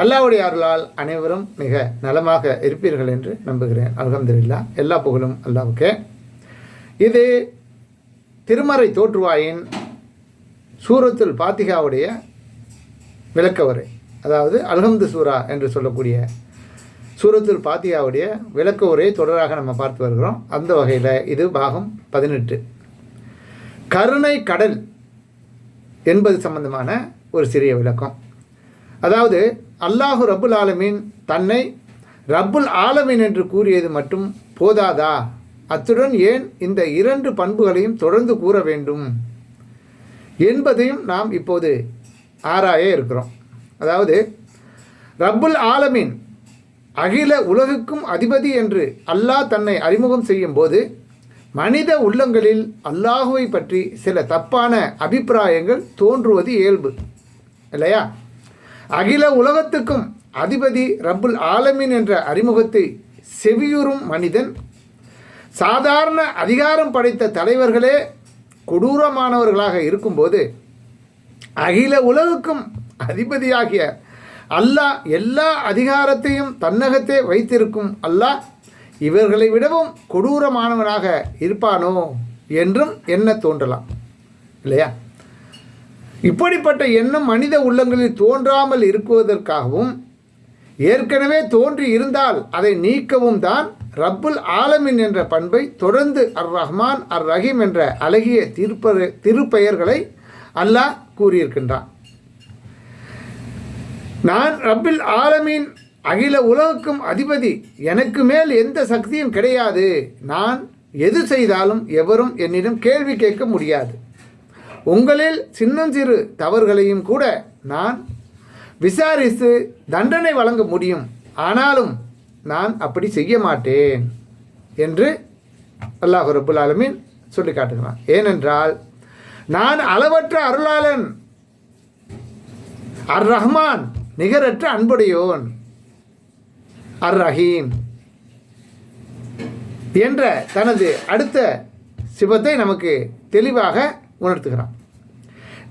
அல்லாவுடைய அருளால் அனைவரும் மிக நலமாக இருப்பீர்கள் என்று நம்புகிறேன். அல்ஹம்துலில்லா. எல்லா புகழும் அல்லாவுக்கே. இது திருமறை தோற்றுவாயின் சூரத்துல் பாத்திகாவுடைய விளக்கவரை. அதாவது அல்ஹம்து சூரா என்று சொல்லக்கூடிய சூரத்துல் பாத்தியாவுடைய விளக்க உரையை தொடராக நம்ம பார்த்து வருகிறோம். அந்த வகையில் இது பாகம் பதினெட்டு. கருணை கடல் என்பது சம்பந்தமான ஒரு சிறிய விளக்கம். அதாவது அல்லாஹு ரப்புல் ஆலமீன் தன்னை ரப்புல் ஆலமீன் என்று கூறியது மட்டும் போதாதா? அத்துடன் ஏன் இந்த இரண்டு பண்புகளையும் தொடர்ந்து கூற வேண்டும்? என்பதையும் நாம் இப்போது ஆராய இருக்கிறோம். அதாவது ரப்புல் ஆலமீன் அகில உலகுக்கும் அதிபதி என்று அல்லாஹ் தன்னை அறிமுகம் செய்யும் போது மனித உள்ளங்களில் அல்லாஹுவை பற்றி சில தப்பான அபிப்பிராயங்கள் தோன்றுவது இயல்பு. இல்லையா? அகில உலகத்துக்கும் அதிபதி ரப்புல் ஆலமீன் என்ற அறிமுகத்தை செவியுறும் மனிதன். சாதாரண அதிகாரம் படைத்த தலைவர்களே கொடூரமானவர்களாக இருக்கும்போது அகில உலகுக்கும் அதிபதியாகிய அல்லாஹ் எல்லா அதிகாரத்தையும் தன்னகத்தே வைத்திருக்கும் அல்லாஹ் இவர்களை விடவும் கொடூரமானவனாக இருப்பானோ என்றும் என்ன தோன்றலாம். இல்லையா? இப்படிப்பட்ட எண்ணம் மனித உள்ளங்களில் தோன்றாமல் இருக்குவதற்காகவும் ஏற்கனவே தோன்றி இருந்தால் அதை நீக்கவும் தான் ரப்புல் ஆலமின் என்ற பண்பை தொடர்ந்து அர் ரஹ்மான் அர் ரஹீம் என்ற அழகிய திருப்ப திருப்பெயர்களை அல்லாஹ் கூறியிருக்கின்றான். நான் ரப்பில் ஆலமீன் அகில உலகுக்கும் அதிபதி எனக்கு மேல் எந்த சக்தியும் கிடையாது. நான் எது செய்தாலும் எவரும் என்னிடம் கேள்வி கேட்க முடியாது. உங்களில் சின்னஞ்சிறு தவறுகளையும் கூட நான் விசாரித்து தண்டனை வழங்க முடியும். ஆனாலும் நான் அப்படி செய்ய மாட்டேன் என்று அல்லாஹ் ரபுல் ஆலமின் சொல்லி காட்டுகிறான். ஏனென்றால் நான் அளவற்ற அருளாளன் அர் ரஹ்மான் நிகரற்ற அன்புடையோன் அர் ரஹீம் என்ற தனது அடுத்த சிபத்தை நமக்கு தெளிவாக உணர்த்துகிறான்.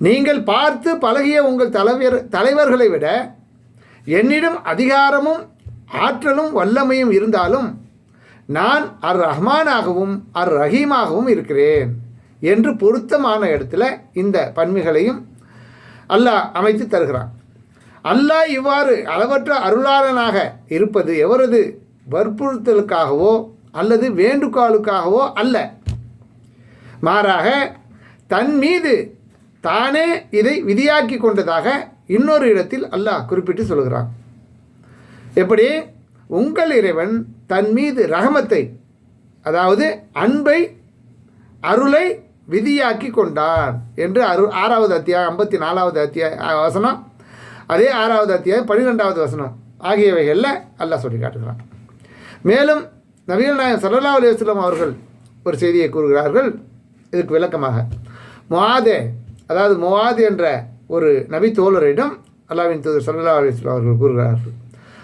நீங்கள் பார்த்து பழகிய உங்கள் தலைவர் தலைவர்களை விட என்னிடம் அதிகாரமும் ஆற்றலும் வல்லமையும் இருந்தாலும் நான் அர் ரஹ்மானாகவும் அர் ரஹீமாகவும் இருக்கிறேன் என்று பொருத்தமான இடத்துல இந்த பன்மைகளையும் அல்லாஹ் அமைத்து தருகிறான். அல்லாஹ் இவ்வாறு அளவற்ற அருளாளனாக இருப்பது எவரது வற்புறுத்தலுக்காகவோ அல்லது வேண்டுகோளுக்காகவோ அல்ல. மாறாக தன் மீது தானே இதை விதியாக்கி கொண்டதாக இன்னொரு இடத்தில் அல்லாஹ் குறிப்பிட்டு சொல்கிறான். எப்படி? உங்கள் இறைவன் தன் மீது ரகமத்தை அதாவது அன்பை அருளை விதியாக்கி கொண்டார் என்று அரு ஆறாவது அத்தியாயம் ஐம்பத்தி நாலாவது அத்தியாய வசனம். அதே ஆறாவது அத்தியாயம் பன்னிரெண்டாவது வசனம் ஆகியவைகளில் அல்லாஹ் சொல்லி காட்டுகிறான். மேலும் நவீன நாயகம் சல்லா அலுவலம் அவர்கள் ஒரு செய்தியை கூறுகிறார்கள். இதுக்கு விளக்கமாக முவாதே அதாவது முவாது என்ற ஒரு நபி தோழரிடம் அல்லாவின் தூதர் சல்லா அலுவலம் அவர்கள் கூறுகிறார்கள்.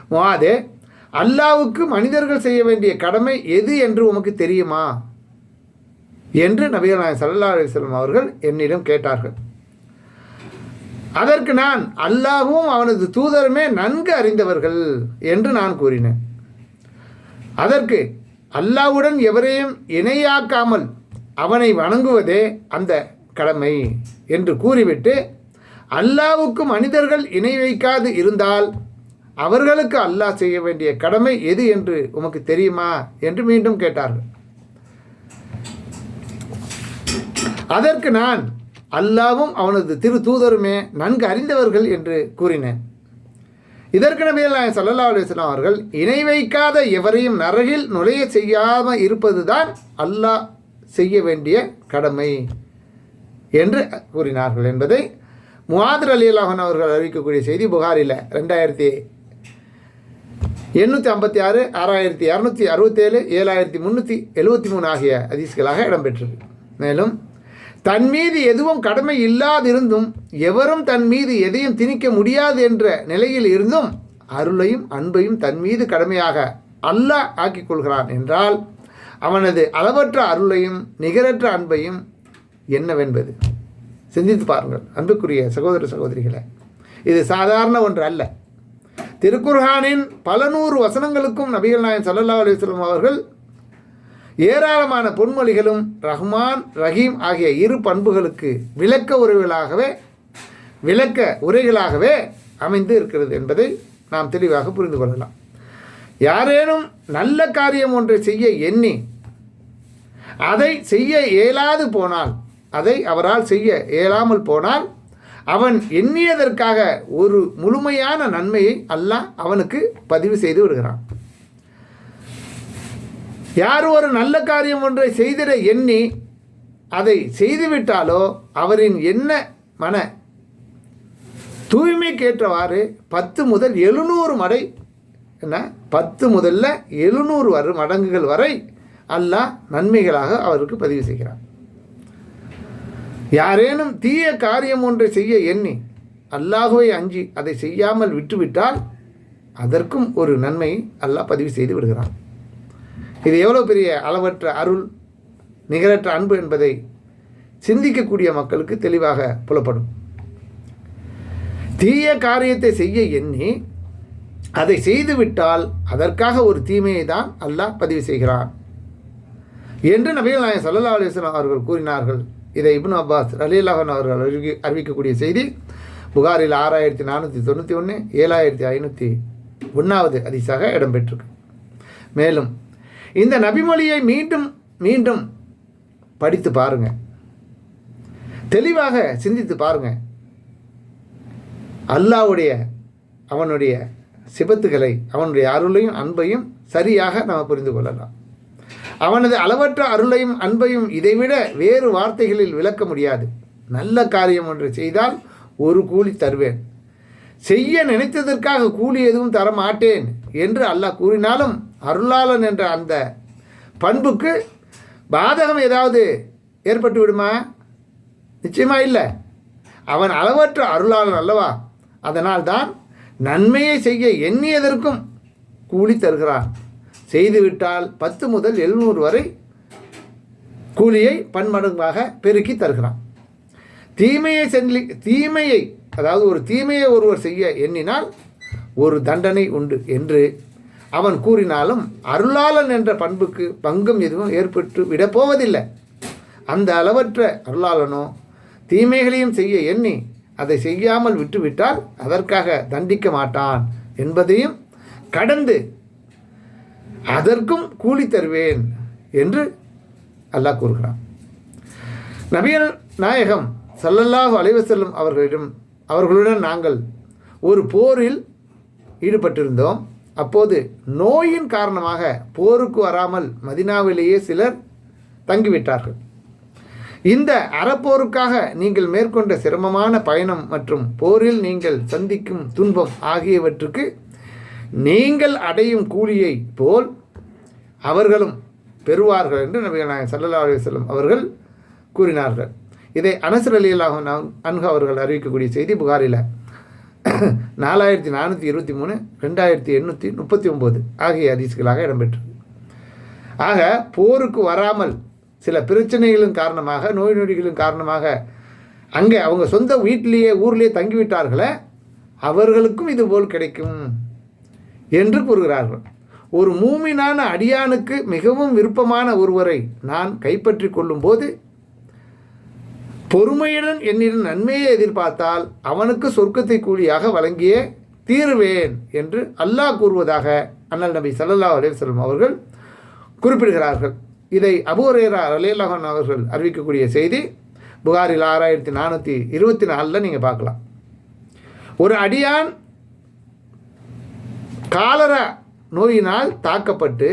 முவாதே அல்லாவுக்கு மனிதர்கள் செய்ய வேண்டிய கடமை எது என்று உமக்கு தெரியுமா? என்று நபிகள் நாயகம் சல்லா அலிஸ்லாம் அவர்கள் என்னிடம் கேட்டார்கள். அதற்கு நான் அல்லாவும் அவனது தூதருமே நன்கு அறிந்தவர்கள் என்று நான் கூறினேன். அதற்கு அல்லாவுடன் எவரையும் இணையாக்காமல் அவனை வணங்குவதே அந்த கடமை என்று கூறிவிட்டு அல்லாவுக்கு மனிதர்கள் இணை வைக்காது இருந்தால் அவர்களுக்கு அல்லாஹ் செய்ய வேண்டிய கடமை எது என்று உமக்கு தெரியுமா? என்று மீண்டும் கேட்டார்கள். அதற்கு நான் அல்லாவும் அவனது திரு தூதருமே நன்கு அறிந்தவர்கள் என்று கூறினேன். இதற்கு நபிகள் சல்லா அலுவலாம் அவர்கள் இணை வைக்காத எவரையும் நரகில் நுழைய செய்யாமல் இருப்பதுதான் அல்லாஹ் செய்ய வேண்டிய கடமை. என்று கூறினார்கள் என்பதை முவாதர் அலி அல்லாஹன் அவர்கள் அறிவிக்கக்கூடிய செய்தி புகாரில் ரெண்டாயிரத்தி எண்ணூற்றி ஐம்பத்தி ஆறு ஆறாயிரத்தி இரநூத்தி அறுபத்தேழு ஏழாயிரத்தி முந்நூற்றி எழுபத்தி மூணு ஆகிய அதிசுகளாக இடம்பெற்றது. மேலும் தன் மீது எதுவும் கடமை இல்லாதிருந்தும் எவரும் தன் மீது எதையும் திணிக்க முடியாது என்ற நிலையில் இருந்தும் அருளையும் அன்பையும் தன் மீது கடமையாக அல்லாஹ் ஆக்கிக் கொள்கிறான் என்றால் அவனது அளவற்ற அருளையும் நிகரற்ற அன்பையும் என்னவென்பது? சிந்தித்து பாருங்கள் அன்புக்குரிய சகோதர சகோதரிகளை. இது சாதாரண ஒன்று அல்ல. திருக்குர்ஹானின் பல நூறு வசனங்களுக்கும் நபிகள் நாயன் சல்லா அலைஹி அவர்கள் ஏராளமான பொன்மொழிகளும் ரஹ்மான் ரஹீம் ஆகிய இரு பண்புகளுக்கு விளக்க உரைகளாகவே விளக்க உரைகளாகவே அமைந்து இருக்கிறது என்பதை நாம் தெளிவாக புரிந்து கொள்ளலாம். யாரேனும் நல்ல காரியம் ஒன்றை செய்ய எண்ணி அதை செய்ய இயலாது போனால் அதை அவரால் செய்ய இயலாமல் போனால் அவன் எண்ணியதற்காக ஒரு முழுமையான நன்மையை அல்லாஹ் அவனுக்கு பதிவு செய்து விடுகிறான். யார் ஒரு நல்ல காரியம் ஒன்றை செய்திட எண்ணி அதை செய்துவிட்டாலோ அவரின் என்ன மன தூய்மைக்கேற்றவாறு பத்து முதல் எழுநூறு மடை என்ன? பத்து முதல்ல எழுநூறு வரும் மடங்குகள் வரை அல்லாஹ் நன்மைகளாக அவருக்கு பதிவு செய்கிறான். யாரேனும் தீய காரியம் ஒன்றை செய்ய எண்ணி அல்லாஹுவை அஞ்சி அதை செய்யாமல் விட்டுவிட்டால் அதற்கும் ஒரு நன்மை அல்லாஹ் பதிவு செய்து விடுகிறான். இது எவ்வளோ பெரிய அளவற்ற அருள் நிகரற்ற அன்பு என்பதை சிந்திக்கக்கூடிய மக்களுக்கு தெளிவாக புலப்படும். தீய காரியத்தை செய்ய எண்ணி அதை செய்துவிட்டால் அதற்காக ஒரு தீமையை தான் அல்லாஹ் பதிவு செய்கிறான். என்று நபிகள் நாயகம் சல்லா அலிஸ்லாம் அவர்கள் கூறினார்கள். இதை இப்னு அப்பாஸ் ரலீலாஹன் அவர்கள் அறிவி அறிவிக்கக்கூடிய செய்தி புகாரில் ஆறாயிரத்தி நானூற்றி தொண்ணூற்றி ஒன்று ஏழாயிரத்தி ஐநூற்றி ஒன்றாவது அதிசாக இடம்பெற்றிருக்கு. மேலும் இந்த நபிமொழியை மீண்டும் மீண்டும் படித்து பாருங்கள் தெளிவாக சிந்தித்து பாருங்கள் அல்லாவுடைய அவனுடைய சிபத்துகளை அவனுடைய அருளையும் அன்பையும் சரியாக நாம் புரிந்து கொள்ளலாம். அவனது அளவற்ற அருளையும் அன்பையும் இதைவிட வேறு வார்த்தைகளில் விளக்க முடியாது. நல்ல காரியம் ஒன்று செய்தால் ஒரு கூலி தருவேன். செய்ய நினைத்ததற்காக கூலி எதுவும் தர மாட்டேன் என்று அல்லாஹ் கூறினாலும் அருளாளன் என்ற அந்த பண்புக்கு பாதகம் ஏதாவது ஏற்பட்டு விடுமா? நிச்சயமா இல்லை. அவன் அளவற்ற அருளாளன் அல்லவா? அதனால்தான் நன்மையை செய்ய எண்ணியதற்கும் கூலி தருகிறான். செய்துவிட்டால் பத்து முதல் எழுநூறு வரை கூலியை பன்மடங்காக பெருக்கி தருகிறான். தீமையை செல்லி தீமையை அதாவது ஒரு தீமையை ஒருவர் செய்ய எண்ணினால் ஒரு தண்டனை உண்டு என்று அவன் கூறினாலும் அருளாளன் என்ற பண்புக்கு பங்கம் எதுவும் ஏற்பட்டு விடப்போவதில்லை அந்த அளவற்ற அருளாளனோ தீமைகளையும் செய்ய எண்ணி அதை செய்யாமல் விட்டுவிட்டால் அதற்காக தண்டிக்க மாட்டான் என்பதையும் கடந்து அதற்கும் கூலி தருவேன் என்று அல்லாஹ் கூறுகிறான். நபியல் நாயகம் சல்லல்லாஹு அலைவசல்லம் அவர்களிடம் அவர்களுடன் நாங்கள் ஒரு போரில் ஈடுபட்டிருந்தோம். அப்போது நோயின் காரணமாக போருக்கு வராமல் மதினாவிலேயே சிலர் தங்கிவிட்டார்கள். இந்த அறப்போருக்காக நீங்கள் மேற்கொண்ட சிரமமான பயணம் மற்றும் போரில் நீங்கள் சந்திக்கும் துன்பம் ஆகியவற்றுக்கு நீங்கள் அடையும் கூலியை போல் அவர்களும் பெறுவார்கள் என்று நபிகள் நாயகம் சல்லல்லா அலுவலம் அவர்கள் கூறினார்கள். இதை அனசர் அலி அல்லாஹ் அன்ஹு அவர்கள் அறிவிக்கக்கூடிய செய்தி புகாரில் நாலாயிரத்தி நானூற்றி இருபத்தி மூணு ரெண்டாயிரத்தி எண்ணூற்றி முப்பத்தி ஒம்பது ஆகிய அதிசுகளாக இடம்பெற்றது. ஆக போருக்கு வராமல் சில பிரச்சனைகளின் காரணமாக நோய் நொடிகளின் காரணமாக அங்கே அவங்க சொந்த வீட்டிலேயே ஊர்லேயே தங்கிவிட்டார்களே அவர்களுக்கும் இதுபோல் கிடைக்கும் என்று கூறுகிறார்கள். ஒரு மூமினான அடியானுக்கு மிகவும் விருப்பமான ஒருவரை நான் கைப்பற்றி கொள்ளும்போது பொறுமையுடன் என்னிடம் நன்மையை எதிர்பார்த்தால் அவனுக்கு சொர்க்கத்தை கூலியாக வழங்கியே தீருவேன் என்று அல்லாஹ் கூறுவதாக அண்ணல் நபி சல்லல்லாஹ் அலைவசல்லம் அவர்கள் குறிப்பிடுகிறார்கள். இதை அபூரேரா அலேலஹன் அவர்கள் அறிவிக்கக்கூடிய செய்தி புகாரில் ஆறாயிரத்தி நானூற்றி இருபத்தி நாலில் நீங்கள் பார்க்கலாம். ஒரு அடியான் காலரை நோயினால் தாக்கப்பட்டு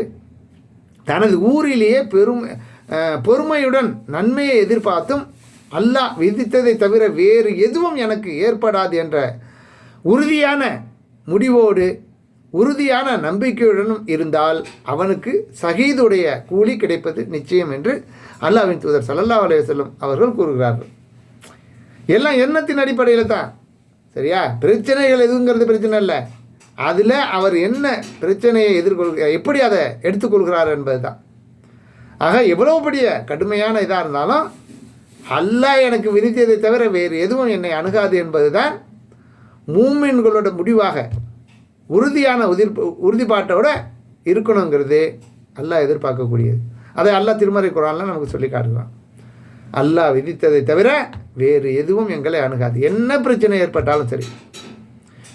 தனது ஊரிலேயே பெரும் பொறுமையுடன் நன்மையை எதிர்பார்த்தும் அல்லாஹ் விதித்ததை தவிர வேறு எதுவும் எனக்கு ஏற்படாது என்ற உறுதியான முடிவோடு உறுதியான நம்பிக்கையுடனும் இருந்தால் அவனுக்கு சகீதுடைய கூலி கிடைப்பது நிச்சயம் என்று அல்லாஹ்வின் தூதர் சல்லல்லா அலைய வஸல்லம் அவர்கள் கூறுகிறார்கள். எல்லாம் எண்ணத்தின் அடிப்படையில் தான். சரியா? பிரச்சனைகள் எதுங்கிறது பிரச்சனை இல்லை. அதில் அவர் என்ன பிரச்சனையை எதிர்கொள் எப்படி அதை எடுத்துக்கொள்கிறார் என்பது தான் ஆக எவ்வளவு பெரிய கடுமையான இதாக இருந்தாலும் அல்லாஹ் எனக்கு விதித்ததை தவிர வேறு எதுவும் என்னை அணுகாது என்பது தான் மூமின்களோட முடிவாக உறுதியான உதிர்ப்பு உறுதிப்பாட்டோட இருக்கணுங்கிறது அல்லாஹ் எதிர்பார்க்கக்கூடியது. அதை அல்லாஹ் திருமறை குரான்லாம் நமக்கு சொல்லி காட்டுறான் அல்லாஹ் விதித்ததை தவிர வேறு எதுவும் எங்களை அணுகாது. என்ன பிரச்சனை ஏற்பட்டாலும் சரி.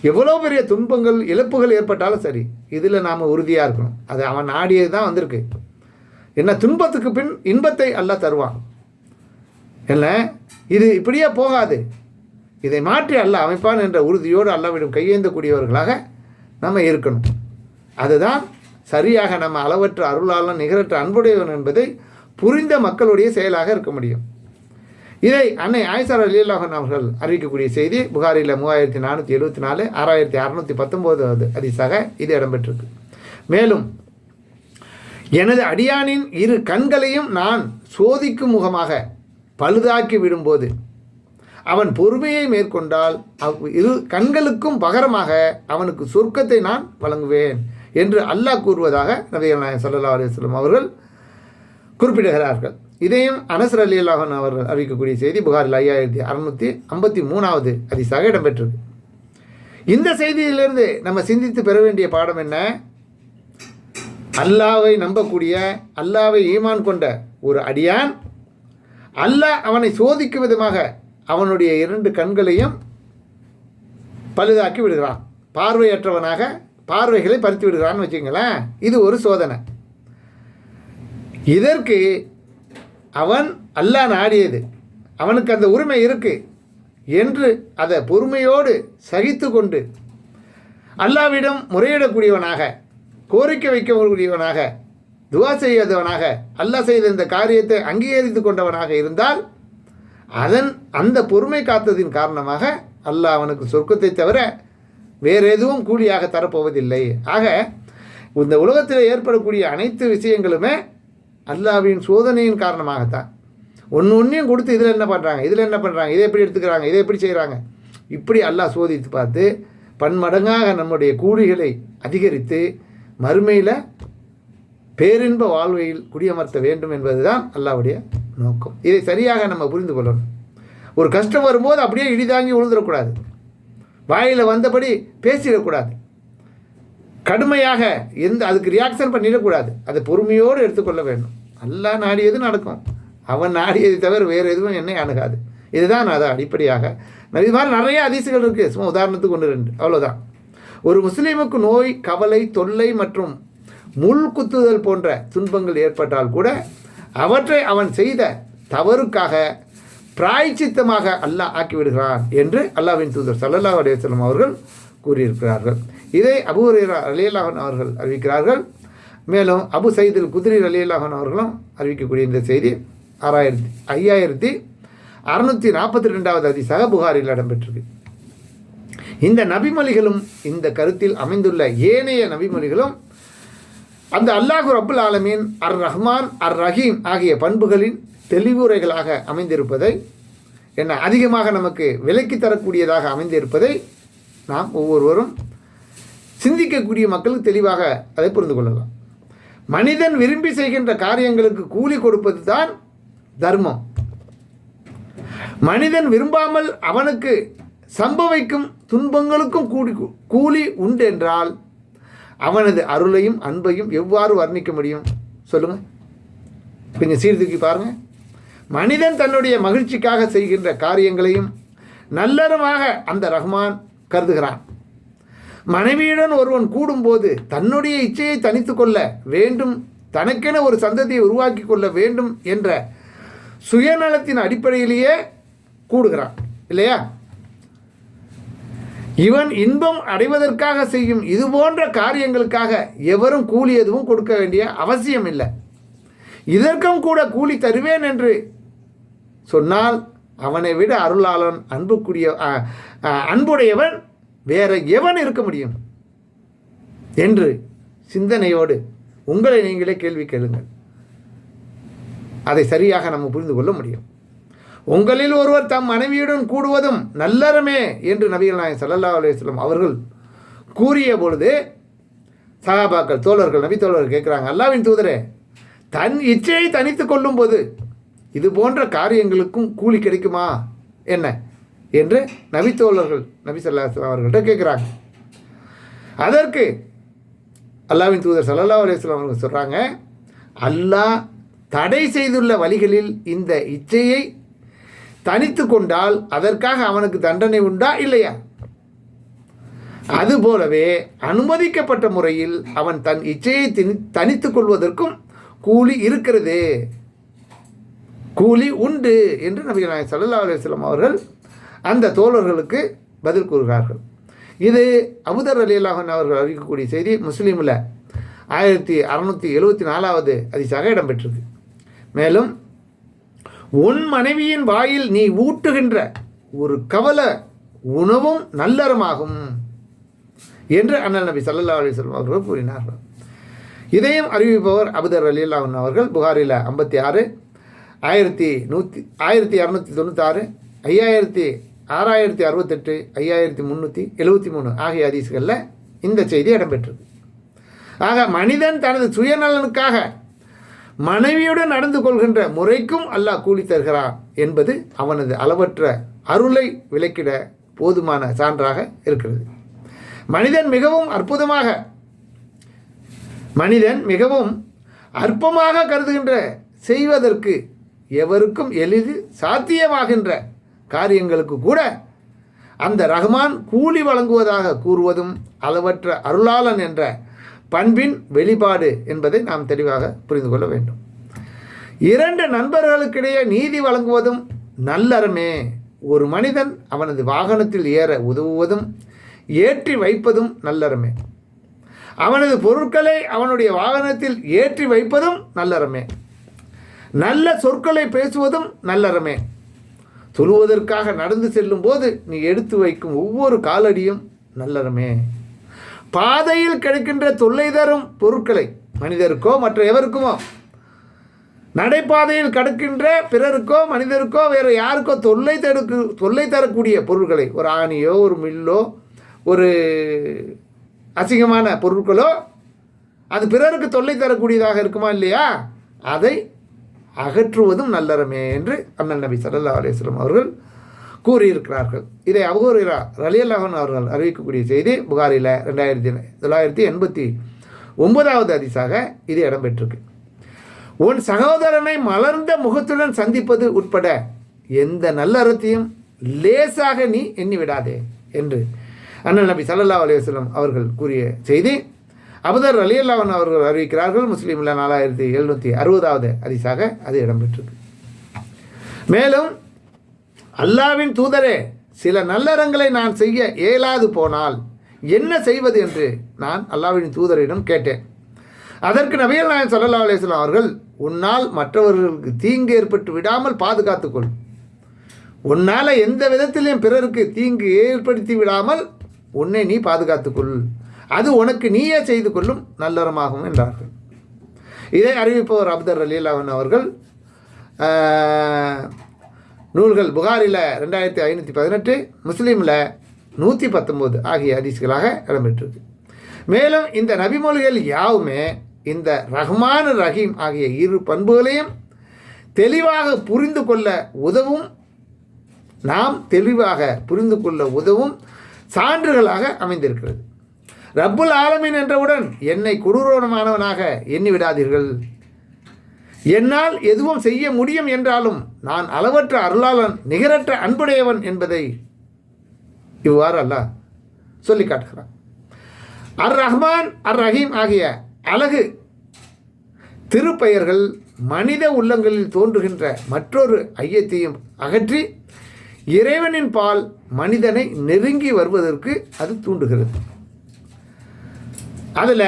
எவ்வளோ பெரிய துன்பங்கள் இழப்புகள் ஏற்பட்டாலும் சரி இதில் நாம் உறுதியாக இருக்கணும். அது அவன் நாடியது தான் வந்திருக்கு. என்ன துன்பத்துக்கு பின் இன்பத்தை அல்ல தருவான். என்ன இது இப்படியே போகாது. இதை மாற்றி அல்ல அமைப்பான் என்ற உறுதியோடு அல்லாவிடம் கையேந்தக்கூடியவர்களாக நம்ம இருக்கணும். அதுதான் சரியாக நம்ம அளவற்ற அருளாளன் நிகரற்ற அன்புடையவன் என்பதை புரிந்த மக்களுடைய செயலாக இருக்க முடியும். இதை அன்னை ஆயிசார் அலியல்லாஹன் அவர்கள் அறிவிக்கக்கூடிய செய்தி புகாரில் மூவாயிரத்தி நானூற்றி எழுபத்தி நாலு ஆறாயிரத்தி அறநூற்றி பத்தொம்போதாவது அதிசாக இது இடம்பெற்றிருக்கு. மேலும் எனது அடியானின் இரு கண்களையும் நான் சோதிக்கும் முகமாக பழுதாக்கி விடும்போது அவன் பொறுமையை மேற்கொண்டால் அவ் இரு கண்களுக்கும் பகரமாக அவனுக்கு சொர்க்கத்தை நான் வழங்குவேன் என்று அல்லாஹ் கூறுவதாக நபிகள் நாயகம் சல்லா அலுவலம் அவர்கள் குறிப்பிடுகிறார்கள். இதையும் அனசர் அலி அல்லாஹன் அவர்கள் அறிவிக்கக்கூடிய செய்தி புகாரில் ஐயாயிரத்தி அறுநூற்றி ஐம்பத்தி மூணாவது அதிசாக இடம்பெற்றது. இந்த செய்தியிலிருந்து நம்ம சிந்தித்து பெற வேண்டிய பாடம் என்ன? அல்லாவை நம்பக்கூடிய அல்லாவை ஈமான் கொண்ட ஒரு அடியான் அல்லாஹ் அவனை சோதிக்கும் விதமாக அவனுடைய இரண்டு கண்களையும் பழுதாக்கி விடுகிறான். பார்வையற்றவனாக பார்வைகளை பறித்து விடுகிறான்னு வச்சுங்களேன் இது ஒரு சோதனை. இதற்கு அவன் அல்லாஹ் நாடியது அவனுக்கு அந்த உரிமை இருக்குது என்று அதை பொறுமையோடு சகித்து கொண்டு அல்லாவிடம் முறையிடக்கூடியவனாக கோரிக்கை வைக்கக்கூடியவனாக துவா செய்யாதவனாக அல்லாஹ் செய்த இந்த காரியத்தை அங்கீகரித்து கொண்டவனாக இருந்தால் அதன் அந்த பொறுமை காத்ததின் காரணமாக அல்லாஹ் அவனுக்கு சொர்க்கத்தை தவிர வேறு எதுவும் கூலியாக தரப்போவதில்லை. ஆக இந்த உலகத்தில் ஏற்படக்கூடிய அனைத்து விஷயங்களுமே அல்லாவின் சோதனையின் காரணமாகத்தான். ஒன்று ஒன்றையும் கொடுத்து இதில் என்ன பண்ணுறாங்க இதில் என்ன பண்ணுறாங்க இதை எப்படி எடுத்துக்கிறாங்க? இதை எப்படி செய்கிறாங்க இப்படி அல்லாஹ் சோதித்து பார்த்து பன்மடங்காக நம்முடைய கூலிகளை அதிகரித்து மறுமையில் பேரின்ப வாழ்வையில் குடியமர்த்த வேண்டும் என்பதுதான் அல்லாவுடைய நோக்கம். இதை சரியாக நம்ம புரிந்து கொள்ளணும். ஒரு கஷ்டம் வரும்போது அப்படியே இடிதாங்கி உழுந்துடக்கூடாது வாயில் வந்தபடி பேசிடக்கூடாது. கடுமையாக எந்த அதுக்கு ரியாக்ஷன் பண்ணிடக்கூடாது. அதை பொறுமையோடு எடுத்துக்கொள்ள வேண்டும். அல்லாஹ் நாடியது நடக்கும். அவன் நாடியதை தவிர வேறு எதுவும் என்னை அணுகாது. இதுதான் அது அடிப்படையாக. இது மாதிரி நிறைய அதிசயங்கள் இருக்குது சும்மா உதாரணத்துக்கு ஒன்று ரெண்டு. அவ்வளோதான் ஒரு முஸ்லீமுக்கு நோய் கவலை தொல்லை மற்றும் முள் குத்துதல் போன்ற துன்பங்கள் ஏற்பட்டால் கூட அவற்றை அவன் செய்த தவறுக்காக பிராய்ச்சித்தமாக அல்லாஹ் ஆக்கிவிடுகிறான் என்று அல்லாவின் தூதர் சல்லல்லா அலையம் அவர்கள் கூறியிருக்கிறார்கள். இதை அபு அலியல்லாஹன் அவர்கள் அறிவிக்கிறார்கள். மேலும் அபு சயீதில் குதிரி அலியல்லாஹன் அவர்களும் அறிவிக்கக்கூடிய இந்த செய்தி ஆறாயிரத்தி ஐயாயிரத்தி அறுநூற்றி நாற்பத்தி ரெண்டாவது அதிசாக புகாரில் இடம்பெற்றிருக்கு இந்த நபிமொழிகளும் இந்த கருத்தில் அமைந்துள்ள ஏனைய நபிமொழிகளும் அந்த அல்லாஹு ரப்புல் ஆலமீன் அர் ரஹ்மான் அர் ரஹீம் ஆகிய பண்புகளின் தெளிவுரைகளாக அமைந்திருப்பதை என்ன அதிகமாக நமக்கு விலக்கி தரக்கூடியதாக அமைந்திருப்பதை நாம் ஒவ்வொருவரும் சிந்திக்கக்கூடிய மக்களுக்கு தெளிவாக அதை புரிந்து கொள்ளலாம். மனிதன் விரும்பி செய்கின்ற காரியங்களுக்கு கூலி கொடுப்பது தான் தர்மம். மனிதன் விரும்பாமல் அவனுக்கு சம்பவிக்கும் துன்பங்களுக்கும் கூடி கூலி உண்டு என்றால் அவனது அருளையும் அன்பையும் எவ்வாறு வர்ணிக்க முடியும்? சொல்லுங்க. கொஞ்சம் சீர்தூக்கி பாருங்க. மனிதன் தன்னுடைய மகிழ்ச்சிக்காக செய்கின்ற காரியங்களையும் நல்லறமாக அந்த ரஹ்மான் கருதுகிறான். மனைவியுடன் ஒருவன் கூடும்போது தன்னுடைய இச்சையை தனித்து கொள்ள வேண்டும் தனக்கென ஒரு சந்ததியை உருவாக்கி கொள்ள வேண்டும் என்ற சுயநலத்தின் அடிப்படையிலேயே கூடுகிறான். இல்லையா? இவன் இன்பம் அடைவதற்காக செய்யும் இது போன்ற காரியங்களுக்காக எவரும் கூலி எதுவும் கொடுக்க வேண்டிய அவசியம் இல்லை. இதற்கும் கூட கூலி தருவேன் என்று சொன்னால் அவனை விட அருளாளன் அன்புக்குரிய அன்புடையவன் வேற எவன் இருக்க முடியும்? என்று சிந்தனையோடு உங்களை நீங்களே கேள்வி கேளுங்கள். அதை சரியாக நம்ம புரிந்து கொள்ள முடியும். உங்களில் ஒருவர் தம் மனைவியுடன் கூடுவதும் நல்லறமே என்று நபிகள் நாயகம் ஸல்லல்லாஹு அலுவலம் அவர்கள் கூறிய பொழுது சகாபாக்கள் தோழர்கள் நபி தோழர்கள் கேட்குறாங்க அல்லாவின் தூதரே தன் இச்சையை தனித்து கொள்ளும் போது இது போன்ற காரியங்களுக்கும் கூலி கிடைக்குமா? என்ன? என்று நபி தோழர்கள் நபி ஸல்லல்லாஹு அவர்கள்ட்ட கேட்குறாங்க. அதற்கு அல்லாவின் தூதர் சல்லா அலுவலாம் அவர்கள் சொல்கிறாங்க அல்லாஹ் தடை செய்துள்ள வழிகளில் இந்த இச்சையை தனித்து கொண்டால் அதற்காக அவனுக்கு தண்டனை உண்டா இல்லையா? அதுபோலவே அனுமதிக்கப்பட்ட முறையில் அவன் தன் இச்சையை திணி தனித்துக் கொள்வதற்கும் கூலி இருக்கிறது. கூலி உண்டு என்று நபிகள் நாயகம் சல்லா அலுவலாம் அவர்கள் அந்த தோழர்களுக்கு பதில் கூறுகிறார்கள். இது அபுதர் அலி அல்லாஹன் அவர்கள் அறிவிக்கக்கூடிய செய்தி முஸ்லீமில் ஆயிரத்தி அறநூற்றி எழுபத்தி நாலாவது அதிசாக இடம்பெற்றிருக்கு. மேலும் உன் மனைவியின் வாயில் நீ ஊட்டுகின்ற ஒரு கவல உணவும் நல்லறமாகும் என்று அண்ணல் நபி சல்லா அலைஹி அவர்கள் கூறினார்கள். இதையும் அறிவிப்பவர் அபுதர் அலி அல்லாஹன் அவர்கள் புகாரில் ஐம்பத்தி ஆறு ஆயிரத்தி நூற்றி ஆயிரத்தி இரநூத்தி தொண்ணூத்தாறு ஐயாயிரத்தி ஆறாயிரத்தி அறுபத்தெட்டு ஐயாயிரத்தி முந்நூற்றி எழுபத்தி மூணு ஆகிய அதிசுகளில் இந்த செய்தி இடம்பெற்றது. ஆக மனிதன் தனது சுயநலனுக்காக மனைவியுடன் நடந்து கொள்கின்ற முறைக்கும் அல்லாஹ் கூலி தருகிறான் என்பது அவனது அளவற்ற அருளை விளக்கிட போதுமான சான்றாக இருக்கிறது. மனிதன் மிகவும் அற்புதமாக மனிதன் மிகவும் அற்பமாக கருதுகின்ற செய்வதற்கு எவருக்கும் எளிது சாத்தியமாகின்ற காரியங்களுக்கு கூட அந்த ரஹ்மான் கூலி வழங்குவதாக கூறுவதும் அளவற்ற அருளாளன் என்ற பண்பின் வெளிப்பாடு என்பதை நாம் தெளிவாக புரிந்து கொள்ள வேண்டும். இரண்டு நண்பர்களுக்கிடையே நீதி வழங்குவதும் நல்லறமே. ஒரு மனிதன் அவனது வாகனத்தில் ஏற உதவுவதும் ஏற்றி வைப்பதும் நல்லறமே. அவனது பொருட்களை அவனுடைய வாகனத்தில் ஏற்றி வைப்பதும் நல்லறமே. நல்ல சொற்களை பேசுவதும் நல்லறமே. தொழுவதற்காக நடந்து செல்லும் போது நீ எடுத்து வைக்கும் ஒவ்வொரு காலடியும் நல்லறமே. பாதையில் கிடைக்கின்ற தொல்லை தரும் பொருட்களை மனிதருக்கோ மற்ற எவருக்குமோ நடைபாதையில் கிடக்கின்ற பிறருக்கோ மனிதருக்கோ வேறு யாருக்கோ தொல்லை தடுக்கு தொல்லை தரக்கூடிய பொருட்களை ஒரு ஆணியோ ஒரு மில்லோ ஒரு அசிங்கமான பொருட்களோ அது பிறருக்கு தொல்லை தரக்கூடியதாக இருக்குமா இல்லையா? அதை அகற்றுவதும் நல்லறமே என்று அண்ணன் நபி சல்லா அலிஸ்லம் அவர்கள் கூறியிருக்கிறார்கள். இதை அபூரைரா ரலியல்லாஹன் அவர்கள் அறிவிக்கக்கூடிய செய்தி புகாரில் ரெண்டாயிரத்தி தொள்ளாயிரத்தி எண்பத்தி ஒன்பதாவது அதிசாக இது இடம்பெற்றிருக்கு. உன் சகோதரனை மலர்ந்த முகத்துடன் சந்திப்பது உட்பட எந்த நல்லறத்தையும் லேசாக நீ எண்ணி விடாதே என்று அண்ணன் நபி சல்லா அலுவலம் அவர்கள் கூறிய செய்தி அபுதர் அலியல்லாவன் அவர்கள் அறிவிக்கிறார்கள் முஸ்லீமில் நாலாயிரத்தி எழுநூற்றி அறுபதாவது அதிசாக அது இடம்பெற்றிருக்கு. மேலும் அல்லாவின் தூதரே சில நல்லறங்களை நான் செய்ய இயலாது போனால் என்ன செய்வது என்று நான் அல்லாவின் தூதரிடம் கேட்டேன். அதற்கு நபிகள் நாயன் சல்லா அலிஸ்லாம் அவர்கள் உன்னால் மற்றவர்களுக்கு தீங்கு ஏற்பட்டு விடாமல் பாதுகாத்துக்கொள் உன்னால் எந்த விதத்திலையும் பிறருக்கு தீங்கு ஏற்படுத்தி விடாமல் உன்னை நீ பாதுகாத்துக்கொள் அது உனக்கு நீயே செய்து கொள்ளும் நல்லறமாகும் என்றார்கள். இதை அறிவிப்பவர் அப்தர் அலிலாவன் அவர்கள் நூல்கள் புகாரில் ரெண்டாயிரத்தி ஐநூற்றி பதினெட்டு முஸ்லீமில் நூற்றி பத்தொம்போது ஆகிய ஹதீஸ்களாக இடம்பெற்றிருக்கு. மேலும் இந்த நபிமொழிகள் யாவுமே இந்த ரஹ்மான் ரஹீம் ஆகிய இரு பண்புகளையும் தெளிவாக புரிந்து கொள்ள உதவும் நாம் தெளிவாக புரிந்து கொள்ள உதவும் சான்றுகளாக அமைந்திருக்கிறது. ரப்புல் ஆலமீன் என்றவுடன் என்னை கொடூரமானவனாக எண்ணி விடாதீர்கள் என்னால் எதுவும் செய்ய முடியும் என்றாலும் நான் அளவற்ற அருளாளன் நிகரற்ற அன்புடையவன் என்பதை இவ்வாறு அல்லாஹ் சொல்லி காட்டுகிறான். அர் ரஹ்மான் அர் ரஹீம் ஆகிய அழகு திருப்பெயர்கள் மனித உள்ளங்களில் தோன்றுகின்ற மற்றொரு ஐயத்தையும் அகற்றி இறைவனின் பால் மனிதனை நெருங்கி வருவதற்கு அது தூண்டுகிறது. அதில்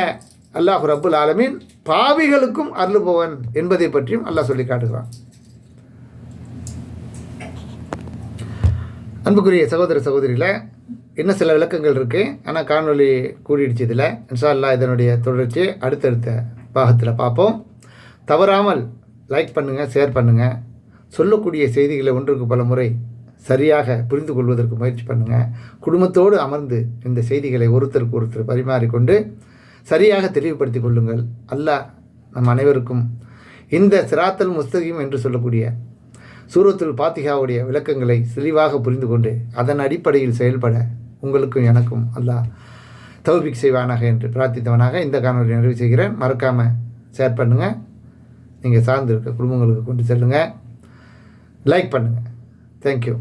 அல்லாஹ் ரப்புல் ஆலமீன் பாவிகளுக்கும் அருள்பவன் என்பதை பற்றியும் அல்லாஹ் சொல்லி காட்டுகிறான். அன்புக்குரிய சகோதர சகோதரியில் இன்னும் சில விளக்கங்கள் இருக்குது ஆனால் காணொளி கூடிடுச்சு இதில். இன்ஷா அல்லாஹ் இதனுடைய தொடர்ச்சி அடுத்தடுத்த பாகத்தில் பார்ப்போம். தவறாமல் லைக் பண்ணுங்கள் ஷேர் பண்ணுங்கள் சொல்லக்கூடிய செய்திகளை ஒன்றுக்கு பல முறை சரியாக புரிந்து கொள்வதற்கு முயற்சி பண்ணுங்கள் குடும்பத்தோடு அமர்ந்து இந்த செய்திகளை ஒருத்தருக்கு ஒருத்தர் பரிமாறிக்கொண்டு சரியாக தெளிவுபடுத்தி கொள்ளுங்கள். அல்லாஹ் நம் அனைவருக்கும் இந்த சிராத்தல் முஸ்தகிம் என்று சொல்லக்கூடிய சூரத்துல் பாத்திகாவுடைய விளக்கங்களை தெளிவாக புரிந்து கொண்டு அதன் அடிப்படையில் செயல்பட உங்களுக்கும் எனக்கும் அல்லாஹ் தௌபிக் செய்வானாக என்று பிரார்த்தித்தவனாக இந்த காணொலி நிறைவு செய்கிறேன். மறக்காமல் ஷேர் பண்ணுங்கள் நீங்கள் சார்ந்து இருக்க குடும்பங்களுக்கு கொண்டு செல்லுங்கள் லைக் பண்ணுங்கள் தேங்க்யூ